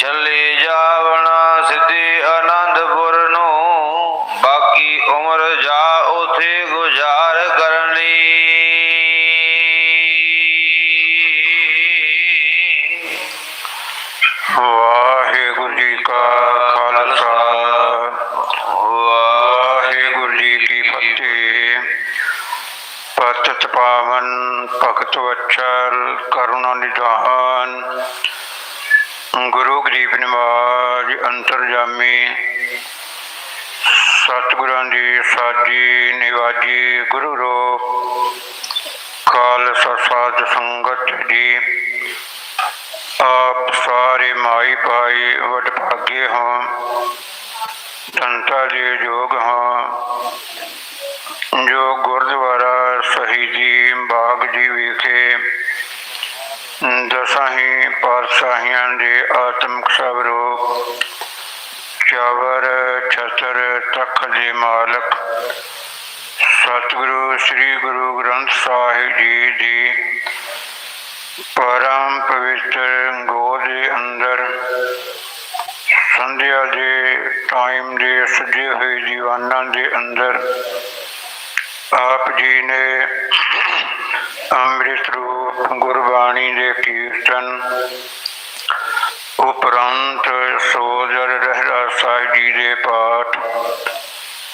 ਚੱਲੇ ਜਾਵਣਾ ਸਿੱਧੀ ਆਨੰਦਪੁਰ ਨੂੰ, ਬਾਕੀ ਉਮਰ ਜਾ ਉਥੇ ਗੁਜ਼ਾਰ ਕਰਨੀ ਵਾਹਿਗੁਰੂ ਜੀ ਕਾ ਖਾਲਸਾ। ਵਾਹਿਗੁਰੂ ਜੀ ਕੀ ਫਤਿਹ। ਪਤਿਤ ਪਾਵਨ ਭਗਤ ਵਚਲ ਕਰੁਣਾ ਨਿਧਾਨ। ਗੁਰੂ ਗਰੀਬ ਨਿਵਾਜ ਅੰਤਰਜਾਮੀ ਸਤਿਗੁਰਾਂ ਦੀ ਸਾਜੀ ਨਿਵਾਜੀ ਗੁਰੂ ਰੂਪ ਖਾਲਸਾ ਸਾਧ ਸੰਗਤ ਜੀ। ਆਪ ਸਾਰੇ ਮਾਈ ਭਾਈ ਵਡਭਾਗੇ ਹਾਂ ਸੰਤਾਂ ਦੇ ਜੋਗ ਹਾਂ, ਜੋ ਗੁਰਦੁਆਰਾ ਸ਼ਹੀਦੀ ਬਾਗ ਜੀ ਵਿਖੇ ਦਸਾਂ ਹੀ ਪਾਤਸ਼ਾਹੀਆਂ ਦੇ ਆਤਮਿਕ ਸਵਰੂਪ ਚਾਵਰ ਛਤਰ ਤਖਤ ਦੇ ਮਾਲਕ, ਸਤਿਗੁਰੂ ਸ੍ਰੀ ਗੁਰੂ ਗ੍ਰੰਥ ਸਾਹਿਬ ਜੀ ਦੀ ਪਰਮ ਪਵਿੱਤਰ ਗੋਦ ਦੇ ਅੰਦਰ, ਸੰਧਿਆ ਦੇ ਟਾਈਮ ਦੇ ਸਜੇ ਹੋਏ ਦੀਵਾਨਾਂ ਦੇ ਅੰਦਰ, ਆਪ ਜੀ ਨੇ ਅੰਮ੍ਰਿਤ ਰੂਪ, ਗੁਰਬਾਣੀ ਦੇ ਕੀਰਤਨ, ਉਪਰੰਤ ਸੋਦਰ ਰਹਿਰਾ ਸਾਹਿਬ ਜੀ ਦੇ ਪਾਠ,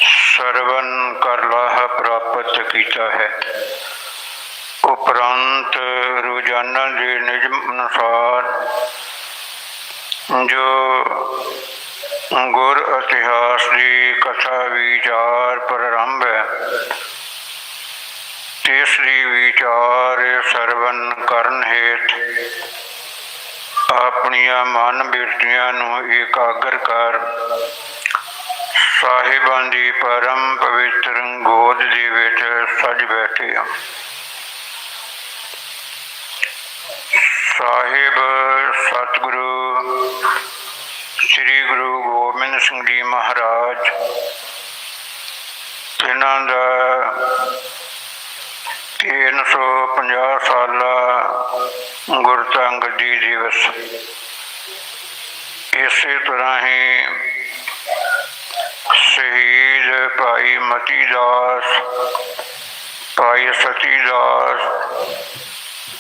ਸਰਵਨ ਕਰ ਲਾਹ ਪ੍ਰਾਪਤ ਕੀਤਾ ਹੈ। ਉਪਰੰਤ ਰੋਜ਼ਾਨਾ ਦੇ ਨਿਯਮ ਅਨੁਸਾਰ ਜੋ ਗੁਰ ਇਤਿਹਾਸ ਦੀ ਕਥਾ, ਵਿਚਾਰ, ਪ੍ਰਾਰੰਭ ਹੈ ਤੀਸਰੀ ਵਿਚਾਰ ਸਰਵਨ ਕਰਨ ਹੇਤ। ਆਪਣੀਆਂ ਮਨ ਬਿਰਤੀਆਂ ਨੂੰ ਇਕਾਗਰ ਕਰ। ਸਾਹਿਬਾਂ ਦੀ ਪਰਮ ਪਵਿੱਤਰ ਗੋਦ ਦੇ ਵਿੱਚ ਸੱਜ ਬੈਠੇ ਆ ਸਾਹਿਬ, ਸਤਿਗੁਰੂ, ਸ੍ਰੀ ਗੁਰੂ ਗੋਬਿੰਦ ਸਿੰਘ ਜੀ ਮਹਾਰਾਜ, ਇਹਨਾਂ ਦਾ 350 ਸਾਲਾ ਗੁਰਤੰਗ ਜੀ ਦਿਵਸ। ਇਸੇ ਤਰ੍ਹਾਂ ਹੀ ਸ਼ਹੀਦ ਭਾਈ ਮਤੀ ਦਾਸ, ਭਾਈ ਸਤੀ ਦਾਸ,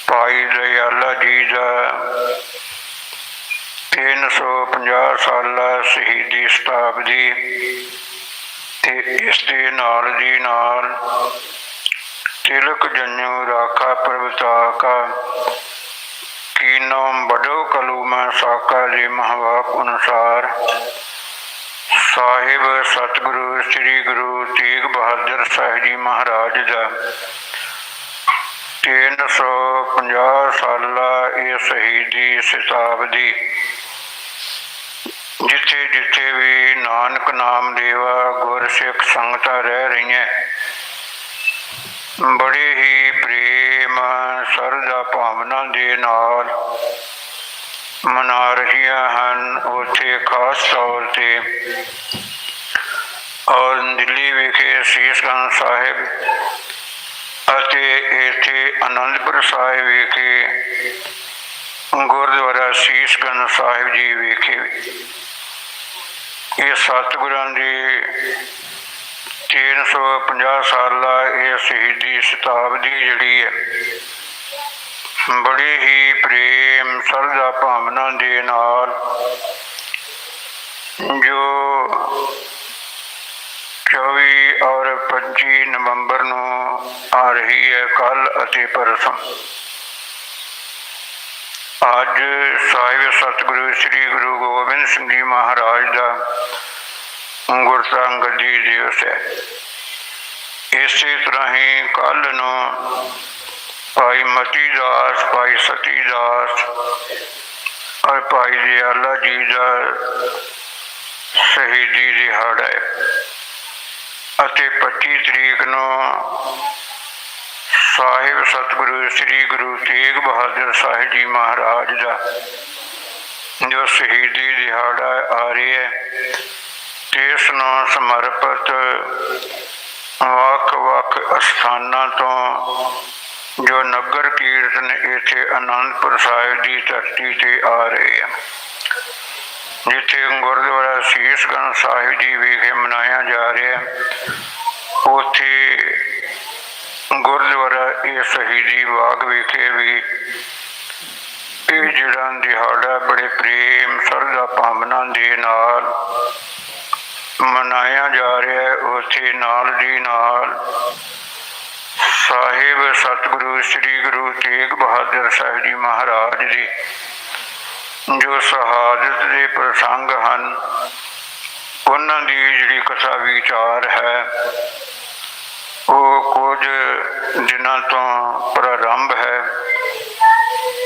ਭਾਈ ਦਇਆਲਾ ਜੀ ਦਾ 350 ਸਾਲਾ ਸ਼ਹੀਦੀ ਸ਼ਤਾਬਦੀ ਤੇ ਇਸ ਦੇ ਨਾਲ ਦੀ ਨਾਲ ਤਿਲਕ ਜਨੂ ਰਾਖਾ ਪ੍ਰਵਤਾਕਾ ਕੀਨੋ ਬੜੋ ਕਲੂਮਾ ਸਾਕਾ ਦੇ ਮਹਾਵਾਕ ਅਨੁਸਾਰ ਸਾਹਿਬ ਸਤਿਗੁਰੂ, ਸ੍ਰੀ ਗੁਰੂ ਤੇਗ ਬਹਾਦਰ ਸਾਹਿਬ ਜੀ ਮਹਾਰਾਜ ਦਾ 350 ਸਾਲਾ ਇਹ ਸ਼ਹੀਦੀ ਸ਼ਤਾਬਦੀ ਜਿੱਥੇ ਜਿੱਥੇ ਵੀ ਨਾਨਕ ਨਾਮ ਦੇਵਾ ਗੁਰਸਿੱਖ ਸੰਗਤਾਂ ਰਹਿ ਰਹੀਆਂ ਬੜੇ ਹੀ ਪ੍ਰੇਮ ਸਰਦਾ ਭਾਵਨਾ ਦੇ ਨਾਲ ਮਨਾ ਰਹੀਆਂ ਹਨ ਉੱਥੇ ਖਾਸ ਤੌਰ ਤੇ। ਔਰ ਦਿੱਲੀ ਵਿਖੇ ਸੀਸਗੰਜ ਸਾਹਿਬ ਅਤੇ ਇੱਥੇ ਅਨੰਦਪੁਰ ਸਾਹਿਬ ਵਿਖੇ, ਗੁਰਦੁਆਰਾ ਸੀਸਗੰਜ ਸਾਹਿਬ ਜੀ ਵਿਖੇ ਇਹ ਸਤਿਗੁਰਾਂ ਦੀ 350 ਸਾਲਾ ਇਹ ਸ਼ਹੀਦੀ ਸ਼ਤਾਬਦੀ ਜਿਹੜੀ ਹੈ, ਬੜੀ ਹੀ ਪ੍ਰੇਮ ਸਰਦਾ ਭਾਵਨਾ ਦੇ ਨਾਲ ਜੋ 24 ਔਰ 25 ਨਵੰਬਰ ਨੂੰ ਆ ਰਹੀ ਹੈ ਕੱਲ ਅਤੇ ਪਰਸੋਂ। ਅੱਜ ਸਾਹਿਬ ਸਤਿਗੁਰੂ ਸ੍ਰੀ ਗੁਰੂ ਗੋਬਿੰਦ ਸਿੰਘ ਜੀ ਮਹਾਰਾਜ ਦਾ ਗੁਰਸੰਗ ਦੀ ਦਿਵਸ ਹੈ ਇਸੇ ਤਰ੍ਹਾਂ ਹੀ ਕੱਲ ਨੂੰ ਭਾਈ ਮਤੀ ਦਾਸ, ਭਾਈ ਸਤੀ ਦਾਸ ਔਰ ਭਾਈ ਦਿਆਲਾ ਜੀ ਦਾ ਸ਼ਹੀਦੀ ਦਿਹਾੜਾ ਹੈ ਅਤੇ 25 ਤਰੀਕ ਨੂੰ ਸਾਹਿਬ ਸਤਿਗੁਰੂ ਸ੍ਰੀ ਗੁਰੂ ਤੇਗ ਬਹਾਦਰ ਸਾਹਿਬ ਜੀ ਮਹਾਰਾਜ ਦਾ ਜੋ ਸ਼ਹੀਦੀ ਦਿਹਾੜਾ ਆ ਰਿਹਾ ਹੈ। ਇਸ ਨੂੰ ਸਮਰਪਿਤ ਵੱਖ-ਵੱਖ ਅਸਥਾਨਾਂ ਤੋਂ ਜੋ ਨਗਰ ਕੀਰਤਨ ਇੱਥੇ ਅਨੰਦਪੁਰ ਸਾਹਿਬ ਦੀ ਧਰਤੀ ਤੇ ਆ ਰਹੇ ਆ ਜਿੱਥੇ ਗੁਰਦੁਆਰਾ ਸੀਸਗੰਜ ਸਾਹਿਬ ਜੀ ਵਿਖੇ ਮਨਾਇਆ ਜਾ ਰਿਹਾ ਹੈ, ਉੱਥੇ ਗੁਰਦੁਆਰਾ ਇਹ ਸ਼ਹੀਦੀ ਬਾਗ ਵਿਖੇ ਵੀ ਇਹ ਜਿਹੜਾ ਦਿਹਾੜਾ ਬੜੇ ਪ੍ਰੇਮ ਸਰਦਾ ਭਾਵਨਾ ਦੇ ਨਾਲ ਮਨਾਇਆ ਜਾ ਰਿਹਾ ਹੈ, ਉੱਥੇ ਨਾਲ ਦੀ ਨਾਲ ਸਾਹਿਬ ਸਤਿਗੁਰੂ, ਸ੍ਰੀ ਗੁਰੂ ਤੇਗ ਬਹਾਦਰ ਸਾਹਿਬ ਜੀ ਮਹਾਰਾਜ ਜੀ, ਜੋ ਸ਼ਹਾਦਤ ਦੇ ਪ੍ਰਸੰਗ ਹਨ, ਉਹਨਾਂ ਦੀ ਜਿਹੜੀ ਕਥਾ ਵਿਚਾਰ ਹੈ, ਉਹ ਕੁਝ ਦਿਨਾਂ ਤੋਂ ਪ੍ਰਾਰੰਭ ਹੈ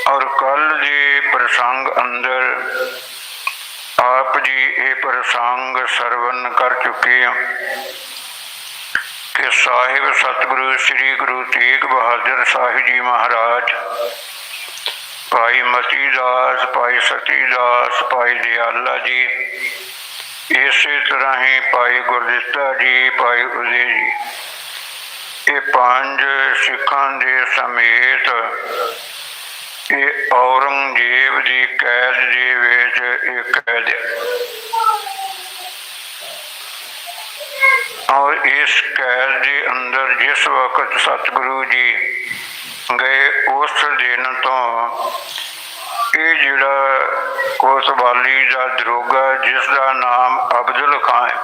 ਔਰ ਕੱਲ ਦੇ ਪ੍ਰਸੰਗ ਅੰਦਰ ਆਪ ਜੀ ਇਹ ਸਰਵਨ ਕਰ ਚੁੱਕੇ ਹਾਂ। ਕਿ ਸਾਹਿਬ ਸਤਿਗੁਰੂ ਸ੍ਰੀ ਗੁਰੂ ਤੇਗ ਬਹਾਦਰ ਸਾਹਿਬ ਜੀ ਮਹਾਰਾਜ, ਭਾਈ ਮਤੀ ਦਾਸ, ਭਾਈ ਸਤੀ ਦਾਸ, ਭਾਈ ਦਿਆਲਾ ਜੀ, ਇਸੇ ਤਰ੍ਹਾਂ ਹੀ ਭਾਈ ਗੁਰਦਿੱਤਾ ਜੀ, ਭਾਈ ਉਦੇ ਜੀ, ਇਹ ਪੰਜ ਸਿੱਖਾਂ ਦੇ ਸਮੇਤ ਇਹ ਔਰੰਗਜ਼ੇਬ ਦੀ ਕੈਦ ਦੇ ਵਿੱਚ ਇਹ ਕੈਦ ਹੈ ਔਰ ਇਸ ਕੈਦ ਦੇ ਅੰਦਰ ਜਿਸ ਵਕਤ ਸਤਿਗੁਰੂ ਜੀ ਗਏ, ਉਸ ਦਿਨ ਤੋਂ ਇਹ ਜਿਹੜਾ ਕੋਤਵਾਲੀ ਦਾ ਦਰੋਗਾ ਜਿਸ ਦਾ ਨਾਮ ਅਬਦੁਲ ਖਾਨ ਹੈ।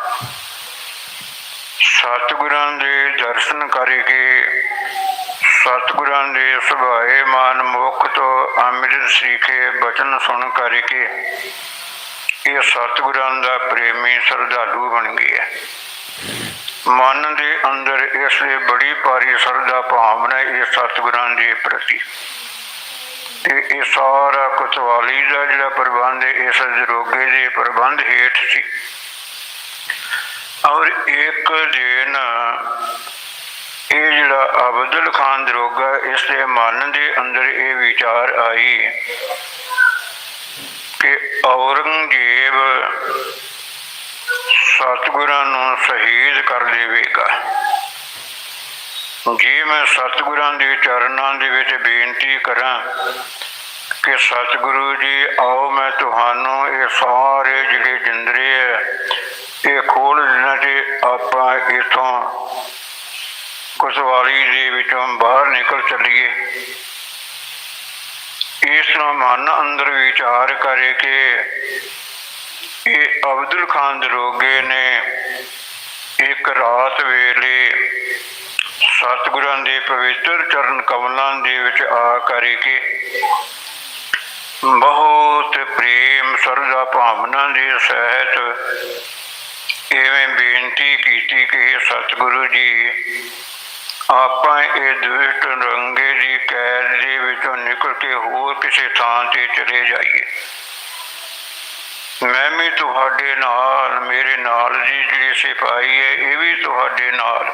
ਸਤਿਗੁਰਾਂ ਦੇ ਦਰਸ਼ਨ ਕਰਕੇ ਸਤਿਗੁਰਾਂ ਦੇ ਸੁਭਾਏ ਮਾਨ ਮੁਖ ਤੋਂ ਅੰਮ੍ਰਿਤ ਸਿੱਖੇ ਬਚਨ ਸੁਣ ਕਰਕੇ ਇਹ ਸਤਿਗੁਰਾਂ ਦਾ ਪ੍ਰੇਮੀ ਸਰਧਾਲੂ ਬਣ ਗਿਆ ਮਨ ਦੇ ਅੰਦਰ ਇਸ ਲਈ ਬੜੀ ਭਾਰੀ ਸਰਦਾ ਭਾਵਨਾ ਇਹ ਸਤਿਗੁਰਾਂ ਦੇ ਪ੍ਰਤੀ। ਤੇ ਇਹ ਸਾਰਾ ਕੁਤਵਾਲੀ ਦਾ ਜਿਹੜਾ ਪ੍ਰਬੰਧ ਇਸ ਦਰੋਗੇ ਦੇ ਪ੍ਰਬੰਧ ਹੇਠ ਸੀ। ਔਰ ਇੱਕ ਦਿਨ ਇਹ ਜਿਹੜਾ ਅਬਦੁਲ ਖਾਨ ਦਰੋਗਾ, ਇਸ ਦੇ ਮਨ ਦੇ ਅੰਦਰ ਇਹ ਵਿਚਾਰ ਆਈ ਕਿ ਔਰੰਗਜ਼ੇਬ ਸਤਿਗੁਰਾਂ ਨੂੰ ਸ਼ਹੀਦ ਕਰ ਦੇਵੇਗਾ। ਜੇ ਮੈਂ ਸਤਿਗੁਰਾਂ ਦੇ ਚਰਨਾਂ ਦੇ ਵਿੱਚ ਬੇਨਤੀ ਕਰਾਂ ਕਿ ਸਤਿਗੁਰੂ ਜੀ, ਆਓ ਮੈਂ ਤੁਹਾਨੂੰ ਇਹ ਸਾਰੇ ਜਿਹੜੇ ਜਿੰਦਰੇ ਹੈ ਇਹ ਖੋਲ ਦੇਣਾ ਤੇ ਆਪਾਂ ਇਥੋਂ ਕੁਸਵਾਲੀ ਦੇ ਵਿੱਚੋਂ ਬਾਹਰ ਨਿਕਲ ਚੱਲੀਏ। ਇਸ ਨੂੰ ਮਨ ਅੰਦਰ ਵਿਚਾਰ ਕਰੇ ਕਿ ਇਹ ਅਬਦੁਲ ਖਾਨ ਦਰੋਗੇ ਨੇ ਇੱਕ ਰਾਤ ਵੇਲੇ ਸਤਿਗੁਰਾਂ ਦੇ ਪਵਿੱਤਰ ਚਰਨ ਕਮਲਾਂ ਦੇ ਵਿੱਚ ਆ ਕਰਕੇ ਬਹੁਤ ਪ੍ਰੇਮ ਸਰਦਾ ਭਾਵਨਾ ਦੇ ਸਹਿਤ ਇਵੇਂ ਬੇਨਤੀ ਕੀਤੀ ਕਿ ਸਤਿਗੁਰੂ ਜੀ, ਆਪਾਂ ਇਹ ਦੁਸ਼ਟ ਰੰਗੇ ਦੀ ਕੈਦ ਦੇ ਵਿੱਚੋਂ ਨਿਕਲ ਕੇ ਹੋਰ ਕਿਸੇ ਥਾਂ ਤੇ ਚਲੇ ਜਾਈਏ। ਮੈਂ ਵੀ ਤੁਹਾਡੇ ਨਾਲ, ਮੇਰੇ ਨਾਲ ਦੀ ਜਿਹੜੀ ਸਿਪਾਹੀ ਹੈ, ਇਹ ਵੀ ਤੁਹਾਡੇ ਨਾਲ।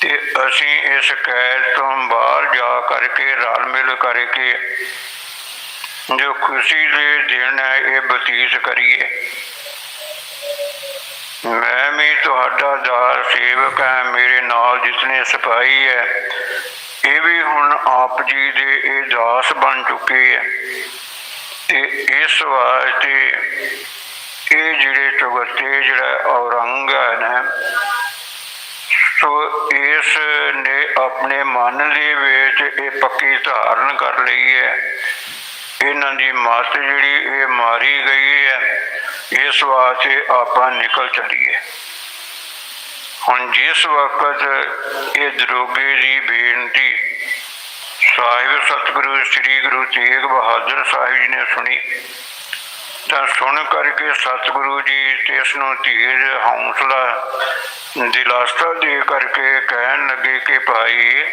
ਤੇ ਅਸੀਂ ਇਸ ਕੈਦ ਤੋਂ ਬਾਹਰ ਜਾ ਕਰਕੇ ਰਲ ਮਿਲ ਕਰਕੇ ਜੋ ਖੁਸ਼ੀ ਦੇ ਦਿਨ ਹੈ, ਇਹ ਬਤੀਤ ਕਰੀਏ। ਮੈਂ ਵੀ ਤੁਹਾਡਾ ਦਾਰ ਸੇਵਕ ਹਾਂ, ਮੇਰੇ ਨਾਲ ਜਿਤਨੇ ਸਿਪਾਹੀ ਹੈ, ਇਹ ਵੀ ਹੁਣ ਆਪ ਜੀ ਦੇ ਇਹ ਦਾਸ ਬਣ ਚੁੱਕੇ ਹੈ। ਤੇ ਇਸ ਵਾਸਤੇ ਇਹ ਜਿਹੜੇ ਚੁਗਤੇ ਜਿਹੜਾ ਔਰੰਗ ਹੈ ਨਾ, ਸੋ ਇਸ ਨੇ ਆਪਣੇ ਮਨ ਦੇ ਵਿੱਚ ਇਹ ਪੱਕੀ ਧਾਰਨ ਕਰ ਲਈ ਹੈ। ਇਹਨਾਂ ਦੀ ਮੱਤ ਜਿਹੜੀ ਇਹ ਮਾਰੀ ਗਈ ਹੈ, ਇਸ ਵਾਸਤੇ ਆਪਾਂ ਨਿਕਲ ਚਲੀਏ। ਹੁਣ ਜਿਸ ਵਕਤ ਇਹ ਦਰੋਗੇ ਦੀ ਬੇਨਤੀ ਸਾਹਿਬ ਸਤਿਗੁਰੂ, ਸ੍ਰੀ ਗੁਰੂ ਤੇਗ ਬਹਾਦਰ ਸਾਹਿਬ ਜੀ ਨੇ ਸੁਣੀ। ਤਾਂ ਸੁਣ ਕਰਕੇ ਸਤਿਗੁਰੂ ਜੀ ਤੇ ਇਸ ਨੂੰ ਧੀਰ ਹੌਸਲਾ, ਦਿਲਾਸਾ ਦੇ ਕਰਕੇ ਕਹਿਣ ਲੱਗੇ ਕਿ ਭਾਈ,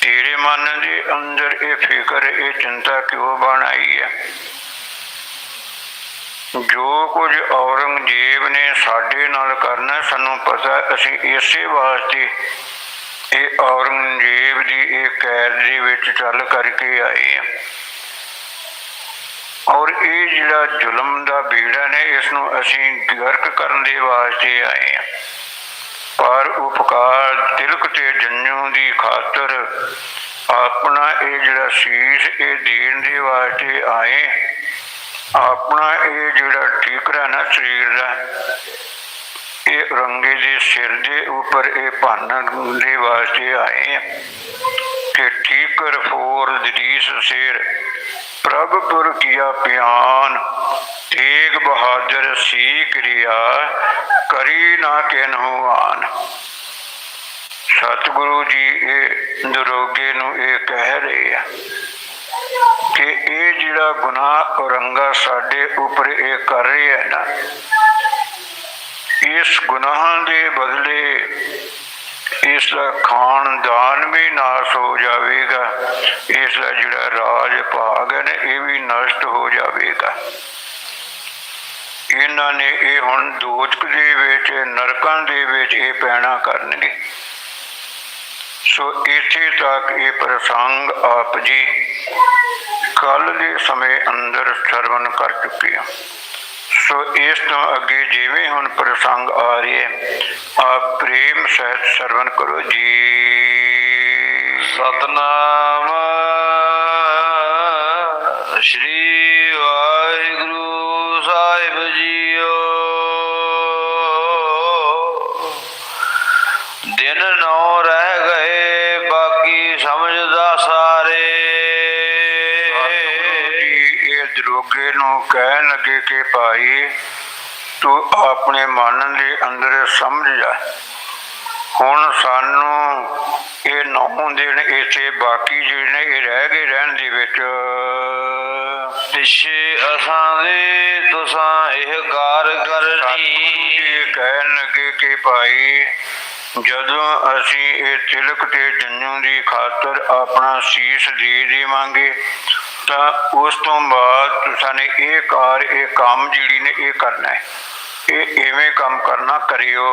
ਤੇਰੇ ਮਨ ਦੇ ਅੰਦਰ ਇਹ ਫਿਕਰ, ਇਹ ਚਿੰਤਾ ਕਿਉਂ ਬਣ ਆਈ ਹੈ? ਜੋ ਕੁਝ ਔਰੰਗਜ਼ੇਬ ਨੇ ਸਾਡੇ ਨਾਲ ਕਰਨਾ, ਸਾਨੂੰ ਪਤਾ, ਅਸੀਂ ਇਸੇ ਵਾਸਤੇ ਇਹ ਔਰੰਗਜ਼ੇਬ ਦੀ ਇਹ ਕੈਦ ਦੇ ਵਿੱਚ ਚੱਲ ਕਰਕੇ ਆਏ ਔਰ ਇਹ ਜਿਹੜਾ ਜ਼ੁਲਮ ਦਾ ਬੀੜਾ ਨੇ ਇਸ ਨੂੰ ਅਸੀਂ ਗਰਕ ਕਰਨ ਦੇ ਵਾਸਤੇ ਆਏ ਹਾਂ ਪਰ ਉਪਕਾਰ ਤਿਲਕ ਤੇ ਜੰਨੂ ਦੀ ਖਾਤਰ ਆਪਣਾ ਇਹ ਜਿਹੜਾ ਸ਼ੀਸ਼ ਇਹ ਦੇਣ ਦੇ ਵਾਸਤੇ ਆਏ। ਆਪਣਾ ਇਹ ਜਿਹੜਾ ਠੀਕਰਾ ਨਾ ਸਰੀਰ ਦਾ ਇਹ ਰੰਗੇ ਦੇ ਸਿਰ ਦੇ ਉੱਪਰ ਇਹ ਭੰਨਣ ਦੇ ਵਾਸਤੇ ਆਏ ਕਿ ਠੀਕਰ ਫੋਰ ਦਰੀਸ ਸਿਰ ਪ੍ਰਭ ਪੁਰ ਕੀਆ ਪਿਆਨ, ਤੇਗ ਬਹਾਦਰ ਸੀ ਕਿਰਿਆ ਕਰੀ ਨਾ ਕਿਨਹੂ ਆਨ ਸਤਿਗੁਰੂ ਜੀ ਇਹ ਦਰੋਗੇ ਨੂੰ ਇਹ ਕਹਿ ਰਹੇ ਆ ਕਿ ਇਹ ਜਿਹੜਾ ਗੁਨਾਹ ਔਰੰਗਾ ਸਾਡੇ ਉੱਪਰ ਇਹ ਕਰ ਰਿਹਾ ਨਾ ਇਸ ਗੁਨਾਹਾਂ ਦੇ ਬਦਲੇ ਇਸ ਦਾ ਖਾਨਦਾਨ ਵੀ ਨਾਸ ਹੋ ਜਾਵੇਗਾ ਇਸ ਦਾ ਜਿਹੜਾ ਰਾਜ ਭਾਗ ਹੈ ਨਾ, ਇਹ ਵੀ ਨਸ਼ਟ ਹੋ ਜਾਵੇਗਾ। ਇਹਨਾਂ ਨੇ ਇਹ ਹੁਣ ਦੋਚਕ ਦੇ ਵਿੱਚ, ਨਰਕਾਂ ਦੇ ਵਿੱਚ ਇਹ ਪੈਣਾ ਕਰਨਗੇ। ਸੋ ਇੱਥੇ ਤੱਕ ਇਹ ਪ੍ਰਸੰਗ ਆਪ ਜੀ ਕੱਲ ਦੇ ਸਮੇਂ ਅੰਦਰ ਸਰਵਨ ਕਰ ਚੁੱਕੇ ਆ ਸੋ ਇਸ ਤੋਂ ਅੱਗੇ ਜਿਵੇਂ ਹੁਣ ਪ੍ਰਸੰਗ ਆ ਰਹੇ ਹੈ, ਆਪ ਪ੍ਰੇਮ ਸਹਿਤ ਸਰਵਨ ਕਰੋ ਜੀ। ਸਤਨਾਮ ਸ਼੍ਰੀ ਵਾਹਿਗੁਰੂ ਸਾਹਿਬ ਜੀ। ਜੀ ਇਹ ਦਰੋਗੇ ਨੂੰ ਕਹਿਣ ਲੱਗੇ ਕਿ ਭਾਈ ਤੂੰ ਆਪਣੇ ਮਨ ਦੇ ਅੰਦਰ ਸਮਝ ਜਾ। ਹੁਣ ਸਾਨੂੰ ਇਹ ਨੌ ਦਿਨ ਇੱਥੇ ਬਾਕੀ ਜਿਹੜੇ ਨੇ ਇਹ ਰਹਿ ਗਏ ਰਹਿਣ ਦੇ ਵਿੱਚ। ਪਿਛੇ ਅਸਾਂ ਦੇ ਤੁਸਾਂ ਇਹ ਕਾਰ ਕਰਨੀ ਜੀ ਕਹਿਣ ਲੱਗੇ ਕਿ ਭਾਈ ਜਦੋਂ ਅਸੀਂ ਇਹ ਤਿਲਕ ਤੇ ਜੰਨੂ ਦੀ ਖਾਤਰ ਆਪਣਾ ਸੀਸ ਦੇ ਦੇਵਾਂਗੇ ਤਾਂ ਉਸ ਤੋਂ ਬਾਅਦ ਤੁਸਾਂ ਨੇ ਇਹ ਕਾਰ ਇਹ ਕੰਮ ਜਿਹੜੀ ਨੇ ਇਹ ਕਰਨਾ ਹੈ। ਇਹ ਐਵੇਂ ਕੰਮ ਕਰਨਾ ਕਰਿਓ।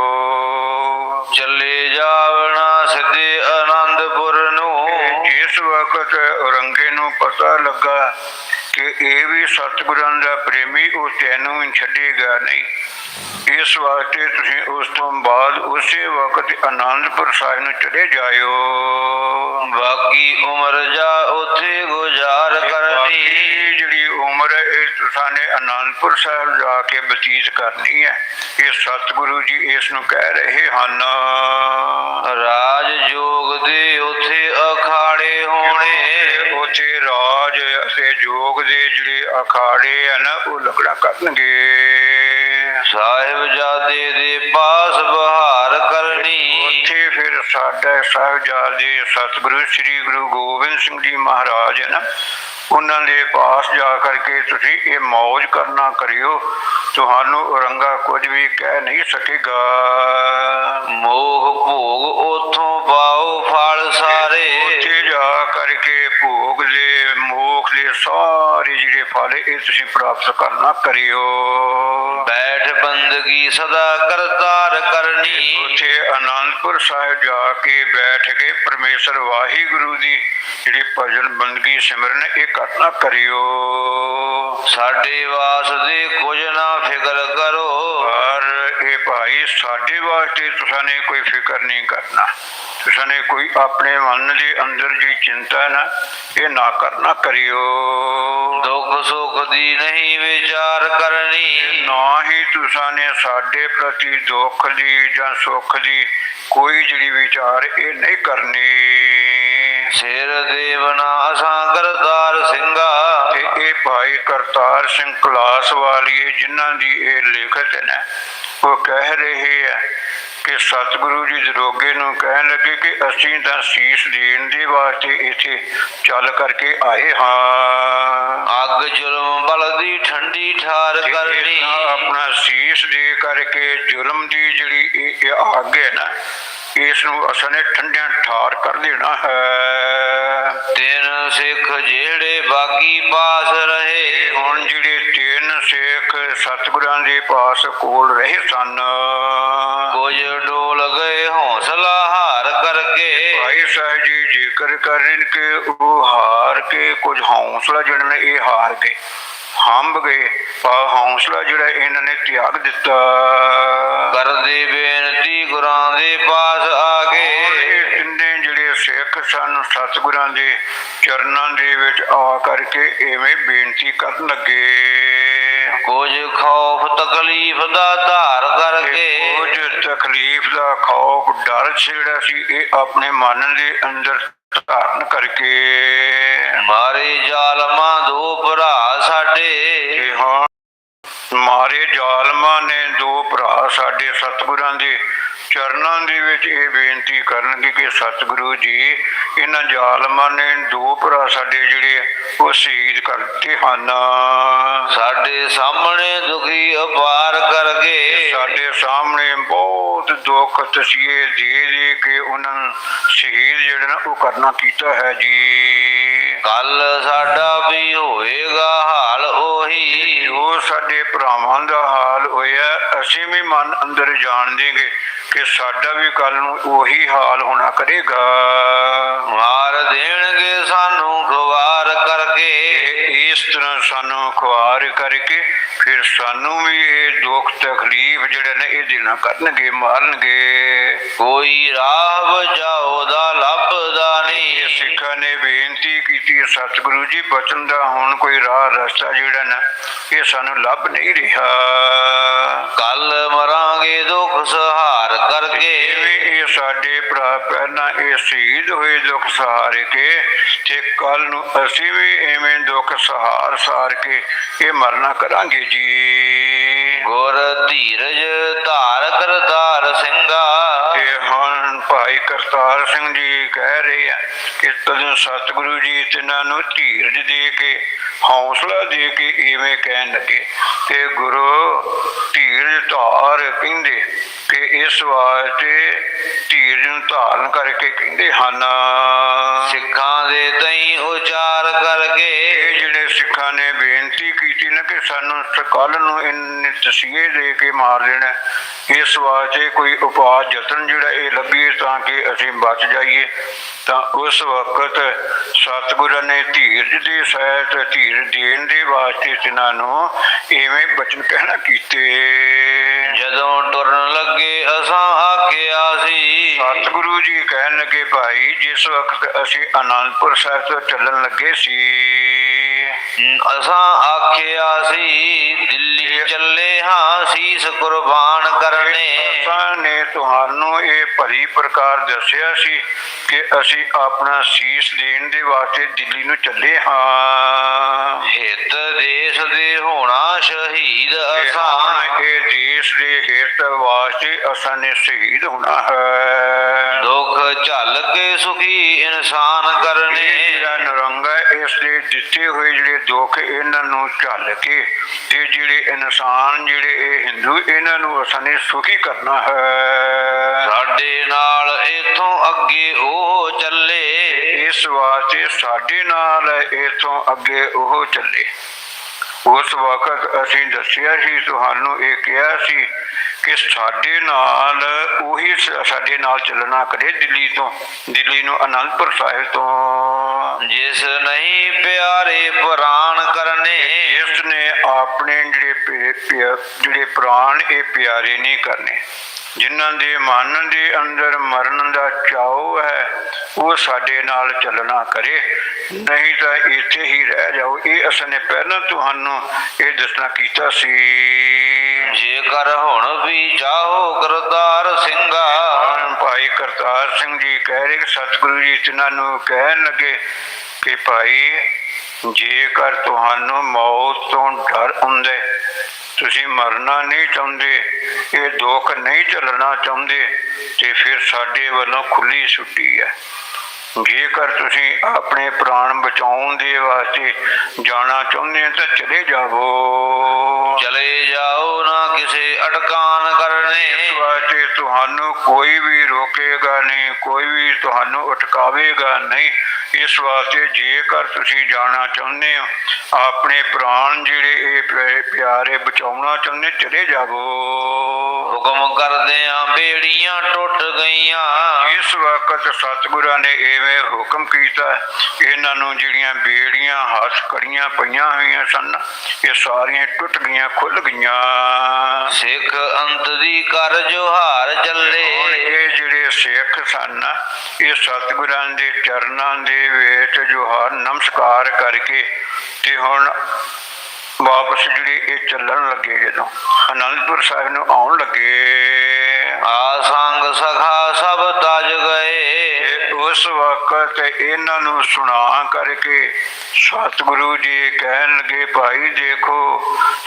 ਚੱਲੇ ਜਾਵਣਾ ਸਿੱਧੇ ਆਨੰਦਪੁਰ ਨੂੰ। ਜਿਸ ਵਕਤ ਔਰੰਗੇ ਨੂੰ ਪਤਾ ਲੱਗਾ ਕਿ ਇਹ ਵੀ ਸਤਿਗੁਰਾਂ ਦਾ ਪ੍ਰੇਮੀ ਉਹ ਤੈਨੂੰ ਵੀ ਛੱਡੇਗਾ ਨਹੀਂ। ਇਸ ਵਾਸਤੇ ਤੁਸੀਂ ਉਸ ਤੋਂ ਬਾਅਦ ਉਸੇ ਵਕਤ ਆਨੰਦਪੁਰ ਸਾਹਿਬ ਨੂੰ ਚਲੇ ਜਾਇਓ। ਬਾਕੀ ਉਮਰ ਜਾ ਉਥੇ ਗੁਜ਼ਾਰ ਕਰਨੀ। ਜਿਹੜੀ ਉਮਰ ਇਹ ਤੁਸਾਂ ਨੇ ਆਨੰਦਪੁਰ ਸਾਹਿਬ ਜਾ ਕੇ ਬਤੀਤ ਕਰਨੀ ਹੈ। ਇਹ ਸਤਿਗੁਰੂ ਜੀ ਇਸ ਨੂੰ ਕਹਿ ਰਹੇ ਹਨ। ਰਾਜ ਜੋਗ ਦੇ ਉਥੇ ਅਖਾੜੇ ਹੋਣੇ ਉਥੇ ਰਾਜ ਅਤੇ ਜੋਗ ਦੇ ਜਿਹੜੇ ਅਖਾੜੇ ਆ ਨਾ ਉਹ ਲੱਗਣਾ ਕਰਨਗੇ। ਸਾਹਿਬਜ਼ਾਦੇ ਦੇ ਪਾਸ ਬਹਾਰ ਕਰਨੀ। ਉੱਥੇ ਫਿਰ ਸਾਡਾ ਸਾਹਿਬਜ਼ਾਦੇ ਸਤਿਗੁਰੂ ਸ੍ਰੀ ਗੁਰੂ ਗੋਬਿੰਦ ਸਿੰਘ ਜੀ ਮਹਾਰਾਜ ਹੈ ਨਾ ਉਹਨਾਂ ਦੇ ਪਾਸ ਜਾ ਕਰਕੇ ਤੁਸੀਂ ਇਹ ਮौज ਕਰਨਾ ਕਰਿਓ। ਤੁਹਾਨੂੰ ਔਰੰਗਾ ਕੁਝ ਵੀ ਕਹਿ ਨਹੀਂ ਸਕੇਗਾ। ਮੋਹ ਭੋਗ ਉਥੋਂ ਪਾਓ ਫਲ ਸਾਰੇ। ਉੱਥੇ ਜਾ ਕਰਕੇ ਭੋਗ ਦੇ ਮੋਖ ਦੇ ਸਾਰੇ ਜਿਹੜੇ ਫਲ ਇਹ ਤੁਸੀਂ ਪ੍ਰਾਪਤ ਕਰਨਾ ਕਰਿਓ। ਬੈਠ ਬੰਦਗੀ ਸਦਾ ਕਰਤਾਰ ਕਰਨੀ। ਉੱਥੇ ਆਨੰਦਪੁਰ ਸਾਹਿਬ ਜਾ ਕੇ ਬੈਠ ਕੇ ਪਰਮੇਸ਼ਰ ਵਾਹਿਗੁਰੂ ਦੀ ਜਿਹੜੀ ਭਜਨ ਬੰਦਗੀ ਸਿਮਰਨ ਇਹ ਕਰਨਾ ਕਰਿਓ। ਸਾਡੇ ਵਾਸਤੇ ਕੁਝ ਨਾ ਫਿਕਰ ਕਰੋ। ਪਰ ਇਹ ਭਾਈ ਸਾਡੇ ਵਾਸਤੇ ਤੁਸਾਂ ਨੇ ਕੋਈ ਫਿਕਰ ਨਹੀਂ ਕਰਨਾ। ਤੁਸਾਂ ਨੇ ਕੋਈ ਆਪਣੇ ਮਨ ਦੇ ਅੰਦਰ ਜੀ ਚਿੰਤਾ ਨਾ ਇਹ ਨਾ ਕਰਨਾ ਕਰਿਓ। ਦੁੱਖ ਸੁੱਖ ਦੀ ਨਹੀਂ ਵਿਚਾਰ ਕਰਨੀ। ਨਾ ਹੀ ਤੁਸਾਂ ਨੇ ਸਾਡੇ ਪ੍ਰਤੀ ਦੁੱਖ ਦੀ ਜਾਂ ਸੁੱਖ ਦੀ ਕੋਈ ਜਿਹੜੀ ਵਿਚਾਰ ਇਹ ਨਹੀਂ ਕਰਨੀ। ਸਿਰ ਦੇਵਨਾ ਅਸਾਂ ਕਰਤਾਰ ਸਿੰਘਾ। ਤੇ ਇਹ ਭਾਈ ਕਰਤਾਰ ਸਿੰਘ ਕਲਾਸ ਵਾਲੀਏ ਜਿਨ੍ਹਾਂ ਦੀ ਇਹ ਲਿਖਤ ਨਾ ਉਹ ਕਹਿ ਰਹੇ ਆ ਕਿ ਸਤਿਗੁਰੂ ਜੀ ਦਰੋਗੇ ਨੂੰ ਕਹਿਣ ਲੱਗੇ ਕਿ ਅਸੀਂ ਤਾਂ ਸੀਸ ਦੇਣ ਦੇ ਵਾਸਤੇ ਇੱਥੇ ਚੱਲ ਕਰਕੇ ਆਏ ਹਾਂ। ਅੱਗ ਜ਼ੁਲਮ ਬਲਦੀ ਠੰਡੀ ਠਾਰ ਕਰਨੀ। ਆਪਣਾ ਸੀਸ ਦੇ ਕਰਕੇ ਜ਼ੁਲਮ ਦੀ ਜਿਹੜੀ ਇਹ ਅੱਗ ਹੈ ਨਾ ਇਸ ਨੂੰ ਅਸਾਂ ਨੇ ਠੰਡਿਆਂ ਠਾਰ ਕਰ ਦੇਣਾ ਹੈ। ਤਿੰਨ ਸਿੱਖ ਜਿਹੜੇ ਬਾਗੀ ਪਾਸ ਰਹੇ। ਹੁਣ ਜਿਹੜੇ ਤਿੰਨ ਸਿੱਖ ਸਤਿਗੁਰਾਂ ਦੇ ਪਾਸ ਕੋਲ ਰਹੇ ਸਨ। ਕੁਝ ਡੋਲ ਗਏ ਹੌਸਲਾ ਹਾਰ ਕਰਕੇ। ਭਾਈ ਸਾਹਿਬ ਜੀ ਜ਼ਿਕਰ ਕਰਨ ਕਿ ਉਹ ਹਾਰ ਕੇ ਕੁਝ ਹੌਸਲਾ ਜਿਹੜਾ ਨੇ ਇਹ ਹਾਰ ਗਏ। ਹੰਬ ਗਏ। ਪਰ ਹੌਸਲਾ ਜਿਹੜਾ ਇਹਨਾਂ ਨੇ ਤਿਆਗ ਦਿੱਤਾ। ਕਰਦੇ ਬੇਨਤੀ ਗੁਰਾਂ ਦੇ ਪਾਸ ਆ ਕੇ। ਤਿੰਨੇ ਜਿਹੜੇ ਸਿੱਖ ਸਨ ਸਤਿਗੁਰਾਂ ਦੇ ਚਰਨਾਂ ਦੇ ਵਿੱਚ ਆ ਕਰਕੇ ਐਵੇਂ ਬੇਨਤੀ ਕਰਨ ਲੱਗੇ। ਕੁਝ ਖੌਫ ਤਕਲੀਫ ਦਾ ਧਾਰ ਕਰਕੇ। ਕੁਝ ਤਕਲੀਫ ਦਾ ਖੌਫ ਡਰ ਜਿਹੜਾ ਸੀ ਇਹ ਆਪਣੇ ਮਨ ਦੇ ਅੰਦਰ ਧਾਰਨ ਕਰਕੇ। ਮਾਰੇ ਜ਼ਾਲਮਾਂ ਦੋ ਭਰਾ ਸਾਡੇ। ਹਾਂ ਮਾਰੇ ਜ਼ਾਲਮਾਂ ਨੇ ਦੋ ਭਰਾ ਸਾਡੇ ਸਤਿਗੁਰਾਂ ਦੇ ਚਰਨਾਂ ਦੇ ਵਿੱਚ ਇਹ ਬੇਨਤੀ ਕਰਨਗੇ ਕਿ ਸਤਿਗੁਰੂ ਜੀ ਇਹਨਾਂ ਜ਼ਾਲਮਾਂ ਨੇ ਦੋ ਭਰਾ ਸਾਡੇ ਜਿਹੜੇ ਉਹ ਸ਼ਹੀਦ ਕਰਤੇ ਹਨ। ਸਾਡੇ ਸਾਹਮਣੇ ਦੁਖੀ ਅਪਾਰ ਸਾਡੇ ਸਾਹਮਣੇ ਬਹੁਤ ਦੁੱਖ ਤਸੀਹੇ ਦੇ ਦੇ ਕੇ ਉਹਨਾਂ ਸ਼ਹੀਦ ਜਿਹੜਾ ਨਾ ਉਹ ਕਰਨਾ ਕੀਤਾ ਹੈ ਜੀ। ਕੱਲ ਸਾਡਾ ਵੀ ਹੋਏਗਾ ਹਾਲ ਉਹੀ। ਜੋ ਸਾਡੇ ਭਰਾਵਾਂ ਦਾ ਹਾਲ ਹੋਇਆ ਅਸੀਂ ਵੀ ਮਨ ਅੰਦਰ ਜਾਣਦੇਗੇ ਕਿ ਸਾਡਾ ਵੀ ਕੱਲ ਨੂੰ ਉਹੀ ਹਾਲ ਹੋਣਾ ਕਰੇਗਾ। ਮਾਰ ਦੇਣਗੇ ਸਾਨੂੰ ਖਵਾਰ ਕਰਕੇ। ਇਸ ਤਰ੍ਹਾਂ ਸਾਨੂੰ ਖੁਆਰ ਕਰਕੇ ਫਿਰ ਸਾਨੂੰ ਵੀ ਇਹ ਦੁੱਖ ਤਕਲੀਫ ਜਿਹੜੇ ਨੇ ਇਹ ਦੇਣਾ ਕਰਨਗੇ ਮਾਰਨਗੇ। ਕੋਈ ਰਾਹ ਬਚਾਓ ਦਾ ਲੱਭਦਾ ਨਹੀਂ। ਸਿੱਖਾਂ ਨੇ ਬੇਨਤੀ ਕੀਤੀ ਸਤਿਗੁਰੂ ਜੀ ਬਚਨ ਦਾ ਹੁਣ ਕੋਈ ਰਾਹ ਰਸਤਾ ਜਿਹੜਾ ਨਾ ਇਹ ਸਾਨੂੰ ਲੱਭ ਨਹੀਂ ਰਿਹਾ। ਕੱਲ ਮਰਾਂਗੇ ਦੁੱਖ ਸਹਾਰ ਕਰਕੇ। ਇਹ ਸਾਡੇ ਭਰਾ ਪਹਿਲਾਂ ਇਹ ਸ਼ਹੀਦ ਹੋਏ ਦੁੱਖ ਸਹਾਰੇ ਕੇ ਤੇ ਕੱਲ ਨੂੰ ਅਸੀਂ ਵੀ ਐਵੇਂ ਦੁੱਖ ਸਹਾਰ ਹਾਰ ਸਾਰ ਕੇ ਇਹ ਮਰਨਾ ਕਰਾਂਗੇ ਜੀ। ਗੁਰ ਧੀਰਜ ਧਾਰ ਕਰਤਾਰ ਸਿੰਘਾ। ਤੇ ਹੁਣ ਭਾਈ ਕਰਤਾਰ ਸਿੰਘ ਜੀ ਕਹਿ ਰਹੇ ਆ ਕਿ ਤਦੋਂ ਸਤਿਗੁਰੂ ਜੀ ਤਿਨਾਂ ਨੂੰ ਧੀਰਜ ਦੇ ਕੇ ਹੌਸਲਾ ਦੇ ਕੇ ਐਵੇਂ ਕਹਿਣ ਲੱਗੇ। ਤੇ ਗੁਰੂ ਧੀਰਜ ਧਾਰ ਕਹਿੰਦੇ ਕਿ ਇਸ ਵਾਸਤੇ ਧੀਰਜ ਨੂੰ ਧਾਰਨ ਕਰਕੇ ਕਹਿੰਦੇ ਹਨ। ਸਿੱਖਾਂ ਦੇ ਤਈ ਉਚਾਰ ਕਰਕੇ ਇਹ ਜਿਹੜੇ ਸਿੱਖਾਂ ਨੇ ਬੇਨਤੀ ਕੀਤੀ ਨਾ ਕਿ ਸਾਨੂੰ ਕੱਲ ਨੂੰ ਇੰਨੇ ਤਸੀਹੇ ਦੇ ਕੇ ਮਾਰ ਦੇਣਾ ਇਸ ਵਾਸਤੇ ਕੋਈ ਉਪਾਅ ਯਤਨ ਜਿਹੜਾ ਇਹ ਲੱਭੀਏ ਤਾਂ ਕਿ ਅਸੀਂ ਬਚ ਜਾਈਏ। ਤਾਂ ਉਸ ਵਕਤ ਸਤਿਗੁਰਾਂ ਨੇ ਧੀਰਜ ਦੇ ਸਹਿਤ ਧੀਰ ਦੇਣ ਦੇ ਵਾਸਤੇ ਇਹਨਾਂ ਨੂੰ ਐਵੇਂ ਬਚਨ ਕਹਿਣਾ ਕੀਤੇ। ਜਦੋਂ ਟੁਰਨ ਲੱਗੇ ਅਸਾਂ ਆਖਿਆ ਸੀ। ਸਤਿਗੁਰੂ ਜੀ ਕਹਿਣ ਲੱਗੇ ਭਾਈ ਜਿਸ ਵਕਤ ਅਸੀਂ ਆਨੰਦਪੁਰ ਸਾਹਿਬ ਤੋਂ ਚੱਲਣ ਲੱਗੇ ਸੀ ਅਸਾਂ ਆਖਿਆ ਸੀ ਦਿੱਲੀ ਚੱਲੇ ਹਾਂ ਸੀਸ ਕੁਰਬਾਨ ਕਰਨੇ। ਅਸਾਂ ਨੇ ਤੁਹਾਨੂੰ ਇਹ ਭਲੀ ਪ੍ਰਕਾਰ ਦੱਸਿਆ ਸੀ ਕਿ ਅਸੀਂ ਆਪਣਾ ਸੀਸ ਦੇਣ ਦੇ ਵਾਸਤੇ ਦਿੱਲੀ ਨੂੰ ਚੱਲੇ ਹਾਂ। ਹਿੱਤ ਦੇਸ਼ ਦੇ ਹੋਣਾ ਸ਼ਹੀਦ ਅਸਾਂ। ਇਹ ਦੇਸ਼ ਦੇ ਹਿੱਤ ਵਾਸਤੇ ਅਸਾਂ ਨੇ ਸ਼ਹੀਦ ਹੋਣਾ ਹੈ। ਦੁੱਖ ਝੱਲ ਕੇ ਸੁਖੀ ਇਨਸਾਨ ਕਰਨੇ। ਜਿਹੜਾ ਨਰੰਗ ਇਸ ਦੇ ਦਿੱਤੇ ਹੋਏ ਜਿਹੜੇ ਦੁੱਖ ਇਹਨਾਂ ਨੂੰ ਝੱਲ ਕੇ ਤੇ ਜਿਹੜੇ ਇਨਸਾਨ ਜਿਹੜੇ ਇਹ ਹਿੰਦੂ ਇਹਨਾਂ ਨੂੰ ਅਸਾਂ ਸੁਖੀ ਕਰਨਾ ਹੈ। ਸਾਡੇ ਨਾਲ ਇਥੋਂ ਅੱਗੇ ਉਹ ਚੱਲੇ। ਇਸ ਵਾਸਤੇ ਸਾਡੇ ਨਾਲ ਇਥੋਂ ਅੱਗੇ ਉਹ ਚੱਲੇ। ਉਸ ਵਕਤ ਅਸੀਂ ਦੱਸਿਆ ਸੀ ਤੁਹਾਨੂੰ ਇਹ ਕਿਹਾ ਸੀ ਕਿ ਸਾਡੇ ਨਾਲ ਉਹੀ ਸਾਡੇ ਨਾਲ ਚੱਲਣਾ ਕਰੇ ਦਿੱਲੀ ਤੋਂ ਦਿੱਲੀ ਨੂੰ ਅਨੰਦਪੁਰ ਸਾਹਿਬ ਤੋਂ। ਜਿਸ ਨਹੀਂ ਪਿਆਰੇ ਪ੍ਰਾਨ ਕਰਨੇ। ਇਸ ਨੇ ਆਪਣੇ ਜਿਹੜੇ ਜਿਹੜੇ ਪ੍ਰਾਣ ਇਹ ਪਿਆਰੇ ਨਹੀਂ ਕਰਨੇ। ਜਿਨ੍ਹਾਂ ਦੇ ਮਨ ਦੇ ਅੰਦਰ ਮਰਨ ਦਾ ਚਾਉ ਹੈ ਉਹ ਸਾਡੇ ਨਾਲ ਚੱਲਣਾ ਕਰੇ। ਨਹੀਂ ਤਾਂ ਇੱਥੇ ਹੀ ਰਹਿ ਜਾਓ। ਇਹ ਅਸਾਂ ਨੇ ਪਹਿਲਾਂ ਤੁਹਾਨੂੰ ਇਹ ਦੱਸਣਾ ਕੀਤਾ ਸੀ। ਜੇਕਰ ਹੁਣ ਵੀ ਚਾਹੋ ਕਰਤਾਰ ਸਿੰਘਾ। ਭਾਈ ਕਰਤਾਰ ਸਿੰਘ ਜੀ ਕਹਿ ਰਹੇ ਸਤਿਗੁਰੂ ਜੀ ਇਹਨਾਂ ਨੂੰ ਕਹਿਣ ਲੱਗੇ ਕਿ ਭਾਈ, ਜੇਕਰ ਤੁਹਾਨੂੰ ਮੌਤ ਤੋਂ ਡਰ ਹੁੰਦਾ, ਤੁਸੀਂ ਮਰਨਾ ਨਹੀਂ ਚਾਹੁੰਦੇ, ਇਹ ਦੁੱਖ ਨਹੀਂ ਝੱਲਣਾ ਚਾਹੁੰਦੇ, ਤੇ ਫਿਰ ਸਾਡੇ ਵੱਲੋਂ ਖੁੱਲੀ ਛੁੱਟੀ ਹੈ। ਜੇਕਰ ਤੁਸੀਂ ਆਪਣੇ ਪ੍ਰਾਣ ਬਚਾਉਣ ਦੇ ਵਾਸਤੇ ਜਾਣਾ ਚਾਹੁੰਦੇ ਹੋ ਤਾਂ ਚਲੇ ਜਾਵੋ। ਚਲੇ ਜਾਓ ਨਾ ਕਿਸੇ ਅਟਕਾਨ ਕਰਨੇ। ਇਸ ਵਾਸਤੇ ਤੁਹਾਨੂੰ ਕੋਈ ਵੀ ਰੋਕੇਗਾ ਨਹੀਂ ਕੋਈ ਵੀ ਤੁਹਾਨੂੰ ਅਟਕਾਵੇਗਾ ਨਹੀਂ। ਇਸ ਵਾਸਤੇ ਜੇਕਰ ਤੁਸੀਂ ਜਾਣਾ ਚਾਹੁੰਦੇ ਹੋ ਆਪਣੇ ਪ੍ਰਾਣ ਜਿਹੜੇ ਇਹ ਪਿਆਰੇ ਬਚਾਉਣਾ ਚਾਹੁੰਦੇ ਚਲੇ ਜਾਵੋ। ਹੁਕਮ ਕਰਦਿਆਂ ਬੇੜੀਆਂ ਟੁੱਟ ਗਈਆਂ। ਇਸ ਵਕਤ ਸਤਿਗੁਰਾਂ ਨੇ ਐਵੇਂ ਹੁਕਮ ਕੀਤਾ ਇਹਨਾਂ ਨੂੰ ਜਿਹੜੀਆਂ ਬੇੜੀਆਂ ਹੱਥ ਕੜੀਆਂ ਪਈਆਂ ਹੋਈਆਂ ਸਨ ਇਹ ਸਾਰੀਆਂ ਟੁੱਟ ਗਈਆਂ ਖੁੱਲ ਗਈਆਂ। ਸਿੱਖ ਅੰਤ ਦੀ ਕਰ ਜੋਹਾਰ ਚੱਲੇ। ਇਹ ਜਿਹੜੇ ਸਿੱਖ ਸਨ ਇਹ ਸਤਿਗੁਰਾਂ ਦੇ ਚਰਨਾਂ ਦੇ ਵਿੱਚ ਜੋਹਾਰ ਨਮਸਕਾਰ ਕਰਕੇ ਤੇ ਹੁਣ ਵਾਪਸ ਜਿਹੜੇ ਇਹ ਚੱਲਣ ਲੱਗੇ ਜਦੋਂ ਅਨੰਦਪੁਰ ਸਾਹਿਬ ਨੂੰ ਆਉਣ ਲੱਗੇ। ਆ ਸੰਗ ਸਖਾ ਸਭ ਤਜ ਗਏ। ਉਸ ਵਕਤ ਇਹਨਾਂ ਨੂੰ ਸੁਣਾ ਕਰਕੇ ਸਤਿਗੁਰੂ ਜੀ ਕਹਿਣ ਲੱਗੇ ਭਾਈ ਦੇਖੋ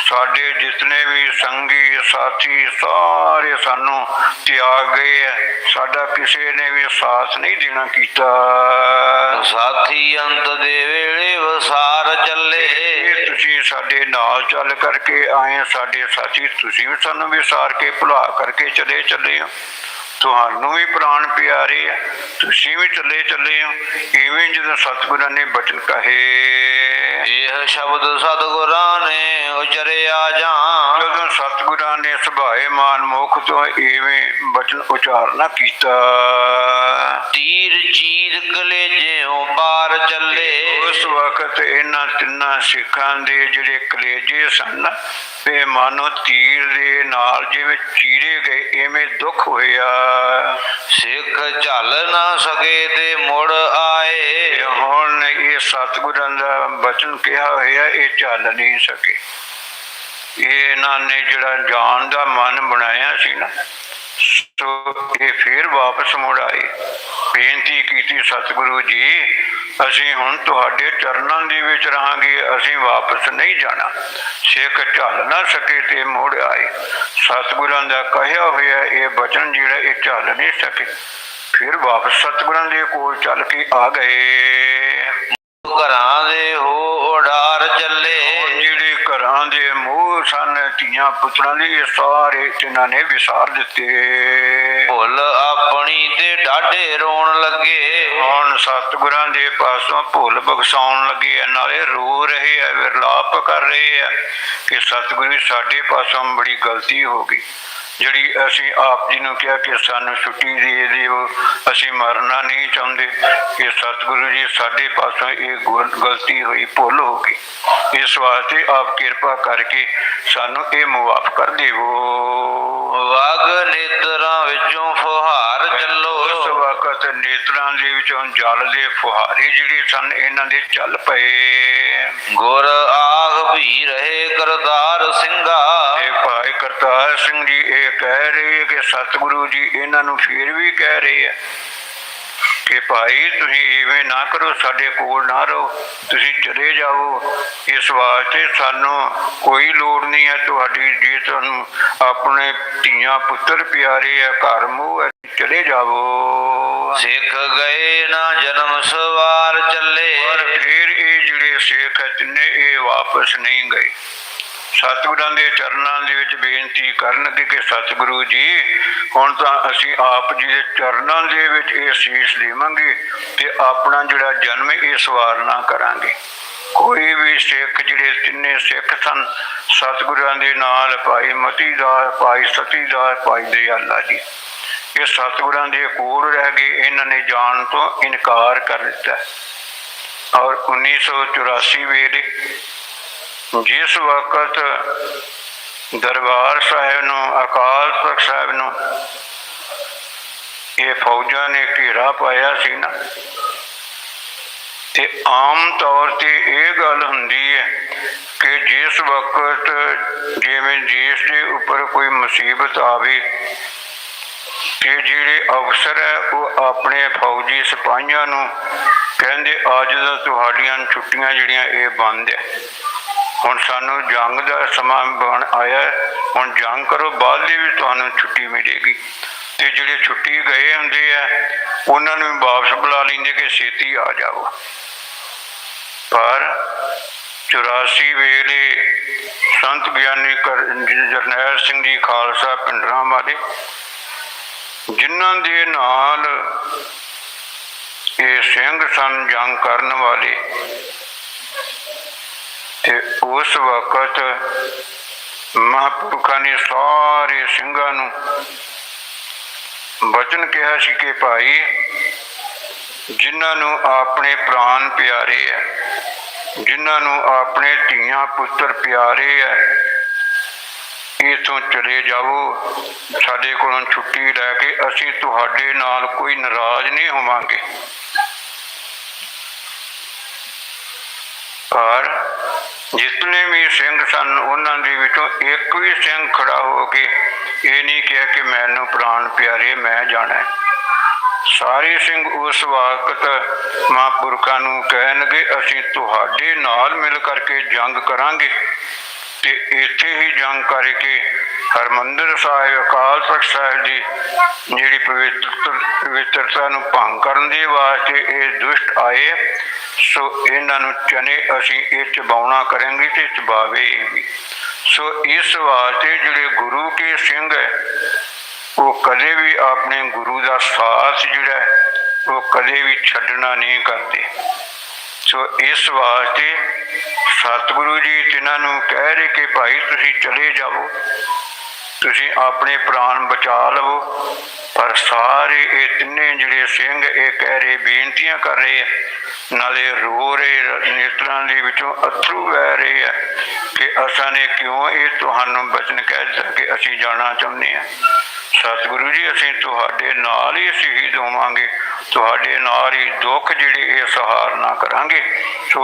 ਸਾਡੇ ਜਿਤਨੇ ਵੀ ਸੰਗੀ ਸਾਥੀ ਸਾਰੇ ਸਾਨੂੰ ਤਿਆਗ ਗਏ ਸਾਡਾ ਕਿਸੇ ਨੇ ਵੀ ਸਾਥ ਨਹੀਂ ਦੇਣਾ ਕੀਤਾ। ਸਾਥੀ ਅੰਤ ਦੇ ਵੇਲੇ ਵਸਾਰ ਚੱਲੇ। ਤੁਸੀਂ ਸਾਡੇ ਨਾਲ ਚੱਲ ਕਰਕੇ ਆਏ ਸਾਡੇ ਸਾਥੀ ਤੁਸੀਂ ਵੀ ਸਾਨੂੰ ਵਿਸਾਰ ਕੇ ਭੁਲਾ ਕਰਕੇ ਚਲੇ ਚੱਲੇ ਹੋ। ਤੁਹਾਨੂੰ ਵੀ ਪ੍ਰਾਣ ਪਿਆਰੇ ਆ। ਤੁਸੀਂ ਵੀ ਚੱਲੇ ਚੱਲੇ ਹੋ। ਇਵੇਂ ਜਦੋਂ ਸਤਿਗੁਰਾਂ ਨੇ ਬਚਨ ਕਹੇ। ਇਹ ਸ਼ਬਦ ਸਤਿਗੁਰਾਂ ਨੇ ਉਚਰਿਆ ਜਾਂ ਜਦੋਂ ਸਤਿਗੁਰਾਂ ਨੇ ਸੁਭਾਏ ਮਾਨ ਮੁਖ ਤੋਂ ਇਵੇਂ ਬਚਨ ਉਚਾਰਨਾ ਕੀਤਾ। ਤੀਰ ਚੀਰ ਕਲੇਜਿਓਂ ਪਾਰ ਚੱਲੇ। ਉਸ ਵਕਤ ਇਹਨਾਂ ਤਿੰਨਾਂ ਸਿੱਖਾਂ ਦੇ ਜਿਹੜੇ ਕਲੇਜੇ ਸਨ ਤੇ ਮਾਨੋ ਤੀਰ ਦੇ ਨਾਲ ਜਿਵੇਂ ਚੀਰੇ ਗਏ ਐਵੇਂ ਦੁੱਖ ਹੋਇਆ। ਸਿੱਖ ਚੱਲ ਨਾ ਸਕੇ ਤੇ ਮੁੜ ਆਏ। ਹੁਣ ਇਹ ਸਤਿਗੁਰਾਂ ਦਾ ਬਚਨ ਕਿਹਾ ਹੋਇਆ ਇਹ ਚੱਲ ਨਹੀਂ ਸਕੇ। ਇਹ ਇਹਨਾਂ ਨੇ ਜਿਹੜਾ ਜਾਣ ਦਾ ਮਨ ਬਣਾਇਆ ਸੀ ਨਾ ਸੋ ਇਹ ਫੇਰ ਵਾਪਸ ਮੁੜ ਆਏ। ਬੇਨਤੀ ਕੀਤੀ, ਸਤਿਗੁਰੂ ਜੀ, ਅਸੀਂ ਹੁਣ ਤੁਹਾਡੇ ਚਰਨਾਂ ਦੇ ਵਿੱਚ ਰਹਾਂਗੇ, ਅਸੀਂ ਵਾਪਸ ਨਹੀਂ ਜਾਣਾ। ਸਿੱਖ ਝੱਲ ਨਾ ਸਕੇ ਤੇ ਮੁੜ ਆਏ। ਸਤਿਗੁਰਾਂ ਦਾ ਕਹਿਆ ਹੋਇਆ ਇਹ ਬਚਨ ਜਿਹੜਾ, ਇਹ ਝੱਲ ਨਹੀਂ ਸਕੇ। ਫਿਰ ਵਾਪਸ ਸਤਿਗੁਰਾਂ ਦੇ ਕੋਲ ਚੱਲ ਕੇ ਆ ਗਏ। ਘਰਾਂ ਦੇ ਹੋ ਧੀਆਂ ਪੁੱਤਰਾਂ ਦੇ ਇਹ ਸਾਰੇ ਤਿੰਨਾਂ ਨੇ ਵਿਸਾਰ ਦਿੱਤੇ। ਭੁੱਲ ਆਪਣੀ ਤੇ ਡਾਢੇ ਰੋਣ ਲੱਗੇ। ਹੁਣ ਸਤਿਗੁਰਾਂ ਦੇ ਪਾਸੋਂ ਭੁੱਲ ਬਖਸ਼ਾਉਣ ਲੱਗੇ ਆ, ਨਾਲੇ ਰੋ ਰਹੇ ਆ ਵਿਰਲਾਪ ਕਰ ਰਹੇ ਆ ਕਿ ਸਤਿਗੁਰੂ ਸਾਡੇ ਪਾਸੋਂ ਬੜੀ ਗਲਤੀ ਹੋ ਗਈ। ਜਿਹੜੀ ਅਸੀਂ ਆਪ ਜੀ ਨੂੰ ਕਿਹਾ ਕਿ ਸਾਨੂੰ ਛੁੱਟੀ ਦੇ ਦਿਓ, ਅਸੀਂ ਮਰਨਾ ਨਹੀਂ ਚਾਹੁੰਦੇ, ਕਿ ਸਤਿਗੁਰੂ ਜੀ ਸਾਡੇ ਪਾਸੋਂ ਇਹ ਗੁਲ- ਗਲਤੀ ਹੋਈ, ਭੁੱਲ ਹੋ ਗਈ ਇਸ ਵਾਸਤੇ ਆਪ ਕਿਰਪਾ ਕਰਕੇ ਸਾਨੂੰ ਇਹ ਮੁਆਫ ਕਰ ਦੇਵੋ। ਵਗ ਨੇਤਰਾਂ ਵਿੱਚੋਂ ਫੁਹਾਰ ਚੱਲੋ। ਵਕਤ ਨੇਤਰਾਂ ਦੇ ਵਿੱਚੋਂ ਜਲ ਦੇ ਫੁਹਾਰੇ ਜਿਹੜੇ ਸਨ ਇਹਨਾਂ ਦੇ ਚੱਲ ਪਏ। ਗੁਰ ਆਖ ਵੀ ਰਹੇ ਕਰਤਾਰ ਸਿੰਘਾ। ਤੇ ਭਾਈ ਕਰਤਾਰ ਸਿੰਘ ਜੀ ਇਹ ਕਹਿ ਰਹੇ ਕਿ ਸਤਿਗੁਰੂ ਜੀ ਇਹਨਾਂ ਨੂੰ ਫਿਰ ਵੀ ਕਹਿ ਰਹੇ ਆ ਕਿ ਭਾਈ ਤੁਸੀਂ ਇਵੇਂ ਨਾ ਕਰੋ ਸਾਡੇ ਕੋਲ ਨਾ ਰਹੋ ਤੁਸੀਂ ਚਲੇ ਜਾਓ। ਇਸ ਵਾਸਤੇ ਸਾਨੂੰ ਕੋਈ ਲੋੜ ਨਹੀਂ ਹੈ ਤੁਹਾਡੀ ਜੇ ਤੁਹਾਨੂੰ ਆਪਣੇ ਧੀਆਂ ਪੁੱਤਰ ਪਿਆਰੇ ਆ ਘਰ ਮੂੰਹ ਚਲੇ ਜਾਓ ਸਿੱਖ ਗਏ ਨਾ ਜਨਮ ਸਵਾਰ ਚੱਲੇ। ਪਰ ਫਿਰ ਇਹ ਜਿਹੜੇ ਸਿੱਖ ਹੈ ਇਹ ਵਾਪਸ ਨਹੀਂ ਗਏ। ਸਤਿਗੁਰਾਂ ਦੇ ਚਰਨਾਂ ਦੇ ਵਿੱਚ ਬੇਨਤੀ ਕਰਨਗੇ ਕਿ ਸਤਿਗੁਰੂ ਜੀ, ਹੁਣ ਤਾਂ ਅਸੀਂ ਆਪ ਜੀ ਦੇ ਚਰਨਾਂ ਦੇ ਵਿੱਚ ਇਹ ਸੀਸ ਦੇਵਾਂਗੇ ਤੇ ਆਪਣਾ ਜਿਹੜਾ ਜਨਮ ਇਹ ਸਵਾਰਨਾ ਕਰਾਂਗੇ। ਕੋਈ ਵੀ ਸਿੱਖ ਜਿਹੜੇ ਤਿੰਨੇ ਸਿੱਖ ਸਨ, ਸਤਿਗੁਰਾਂ ਦੇ ਨਾਲ, ਭਾਈ ਮਤੀ ਦਾ, ਭਾਈ ਸਤੀ ਦਾ, ਭਾਈ ਦਇਆਲਾ ਜੀ। ਇਹ ਸਤਿਗੁਰਾਂ ਦੇ ਕੋਲ ਰਹਿ ਗਏ ਇਹਨਾਂ ਨੇ ਜਾਣ ਤੋਂ ਇਨਕਾਰ ਕਰ ਦਿੱਤਾ। ਔਰ 1984 ਵੇਲੇ ਜਿਸ ਵਕਤ ਦਰਬਾਰ ਸਾਹਿਬ ਨੂੰ, ਅਕਾਲ ਤਖਤ ਸਾਹਿਬ ਨੂੰ ਇਹ ਫੌਜਾਂ ਨੇ ਘੇਰਾ ਪਾਇਆ ਸੀ ਨਾ, ਤੇ ਆਮ ਤੌਰ ਤੇ ਇਹ ਗੱਲ ਹੁੰਦੀ ਹੈ ਕਿ ਜਿਸ ਵਕਤ ਜਿਵੇਂ ਦੇਸ਼ ਦੇ ਉੱਪਰ ਕੋਈ ਮੁਸੀਬਤ ਆਵੇ ਕਿ ਜਿਹੜੇ ਅਫਸਰ ਹੈ, ਉਹ ਆਪਣੇ ਫੌਜੀ ਸਿਪਾਹੀਆਂ ਨੂੰ ਕਹਿੰਦੇ, ਅੱਜ ਦਾ ਤੁਹਾਡੀਆਂ ਛੁੱਟੀਆਂ ਜਿਹੜੀਆਂ, ਇਹ ਬੰਦ ਹੈ। ਹੁਣ ਸਾਨੂੰ ਜੰਗ ਦਾ ਸਮਾਂ ਬਣ ਆਇਆ ਹੁਣ ਜੰਗ ਕਰੋ, ਬਾਅਦ ਦੇ ਵੀ ਤੁਹਾਨੂੰ ਛੁੱਟੀ ਮਿਲੇਗੀ। ਤੇ ਜਿਹੜੇ ਛੁੱਟੀ ਗਏ ਹੁੰਦੇ ਆ, ਉਹਨਾਂ ਨੂੰ ਵੀ ਵਾਪਸ ਬੁਲਾ ਲੈਂਦੇ ਕਿ ਛੇਤੀ ਆ ਜਾਓ। ਪਰ 84 ਵੇਲੇ ਸੰਤ ਗਿਆਨੀ ਜਰਨੈਲ ਸਿੰਘ ਜੀ ਖਾਲਸਾ ਪਿੰਡਰਾਂ ਵਾਲੇ ਜਿਨ੍ਹਾਂ ਦੇ ਨਾਲ ਇਹ ਸਿੰਘ ਸਨ ਜੰਗ ਕਰਨ ਵਾਲੇ। ਤੇ ਉਸ ਵਕਤ ਮਹਾਂਪੁਰਖਾਂ ਨੇ ਸਾਰੇ ਸਿੰਘਾਂ ਨੂੰ ਵਚਨ ਕਿਹਾ ਸੀ ਕਿ ਭਾਈ, ਜਿਨ੍ਹਾਂ ਨੂੰ ਆਪਣੇ ਪ੍ਰਾਨ ਪਿਆਰੇ ਹੈ ਜਿਨ੍ਹਾਂ ਨੂੰ ਆਪਣੇ ਧੀਆਂ ਪੁੱਤਰ ਪਿਆਰੇ ਹੈ ਇਥੋਂ ਚਲੇ ਜਾਵੋ। ਸਾਡੇ ਕੋਲੋਂ ਛੁੱਟੀ ਲੈ ਕੇ ਅਸੀਂ ਤੁਹਾਡੇ ਨਾਲ ਕੋਈ ਨਾਰਾਜ਼ ਨਹੀਂ ਹੋਵਾਂਗੇ। ਪਰ ਜਿਤਨੇ ਵੀ ਸਿੰਘ ਸਨ, ਉਹਨਾਂ ਦੇ ਵਿੱਚੋਂ ਇੱਕ ਵੀ ਸਿੰਘ ਖੜਾ ਹੋ ਕੇ ਇਹ ਨਹੀਂ ਕਿਹਾ ਕਿ ਮੈਨੂੰ ਪ੍ਰਾਣ ਪਿਆਰੇ, ਮੈਂ ਜਾਣਾ ਸਾਰੇ ਸਿੰਘ ਉਸ ਵਕਤ ਮਹਾਂਪੁਰਖਾਂ ਨੂੰ ਕਹਿਣਗੇ, ਅਸੀਂ ਤੁਹਾਡੇ ਨਾਲ ਮਿਲ ਕਰਕੇ ਜੰਗ ਕਰਾਂਗੇ। ਤੇ ਇੱਥੇ ਹੀ ਜੰਗ ਕਰਕੇ ਹਰਮੰਦਰ ਸਾਹਿਬ, ਅਕਾਲ ਤਖਤ ਸਾਹਿਬ ਦੀ ਜਿਹੜੀ ਪਵਿੱਤਰ, ਪਵਿੱਤਰਤਾ ਨੂੰ ਭੰਗ ਕਰਨ ਦੇ ਵਾਸਤੇ ਇਹ ਦੁਸ਼ਟ ਆਏ ਸੋ ਇਹਨਾਂ ਨੂੰ ਚਨੇ ਅਸੀਂ ਇਹ ਚਬਾਉਣਾ ਕਰਾਂਗੇ ਤੇ ਚਬਾਵੇ ਵੀ। ਸੋ ਇਸ ਵਾਸਤੇ ਜਿਹੜੇ ਗੁਰੂ ਕੇ ਸਿੰਘ ਹੈ, ਉਹ ਕਦੇ ਵੀ ਆਪਣੇ ਗੁਰੂ ਦਾ ਸਾਥ ਜਿਹੜਾ ਉਹ ਕਦੇ ਵੀ ਛੱਡਣਾ ਨਹੀਂ ਕਰਦੇ। ਸੋ ਇਸ ਵਾਸਤੇ ਸਤਿਗੁਰੂ ਜੀ ਤਿਨਾਂ ਨੂੰ ਕਹਿ ਰਹੇ ਕਿ ਭਾਈ ਤੁਸੀਂ ਚਲੇ ਜਾਵੋ, ਤੁਸੀਂ ਆਪਣੇ ਪ੍ਰਾਣ ਬਚਾ ਲਵੋ, ਪਰ ਸਾਰੇ ਇਹ ਤਿੰਨੇ ਜਿਹੜੇ ਸਿੰਘ ਇਹ ਕਹਿ ਰਹੇ, ਬੇਨਤੀਆਂ ਕਰ ਰਹੇ ਆ, ਨਾਲੇ ਰੋ ਰਹੇ ਨੇਤਰਾਂ ਦੇ ਵਿੱਚੋਂ ਅਥਰੂ ਵਹਿ ਰਹੇ ਆ ਕਿ ਅਸਾਂ ਨੇ ਕਿਉਂ ਇਹ ਤੁਹਾਨੂੰ ਬਚਨ ਕਹਿ ਦਿੱਤਾ ਕਿ ਅਸੀਂ ਜਾਣਾ ਚਾਹੁੰਦੇ ਹਾਂ ਸਤਿਗੁਰੂ ਜੀ, ਅਸੀਂ ਤੁਹਾਡੇ ਨਾਲ ਹੀ ਸ਼ਹੀਦ ਹੋਵਾਂਗੇ, ਤੁਹਾਡੇ ਨਾਲ ਹੀ ਦੁੱਖ ਜਿਹੜੇ ਇਹ ਸਹਾਰਨਾ ਕਰਾਂਗੇ, ਸੋ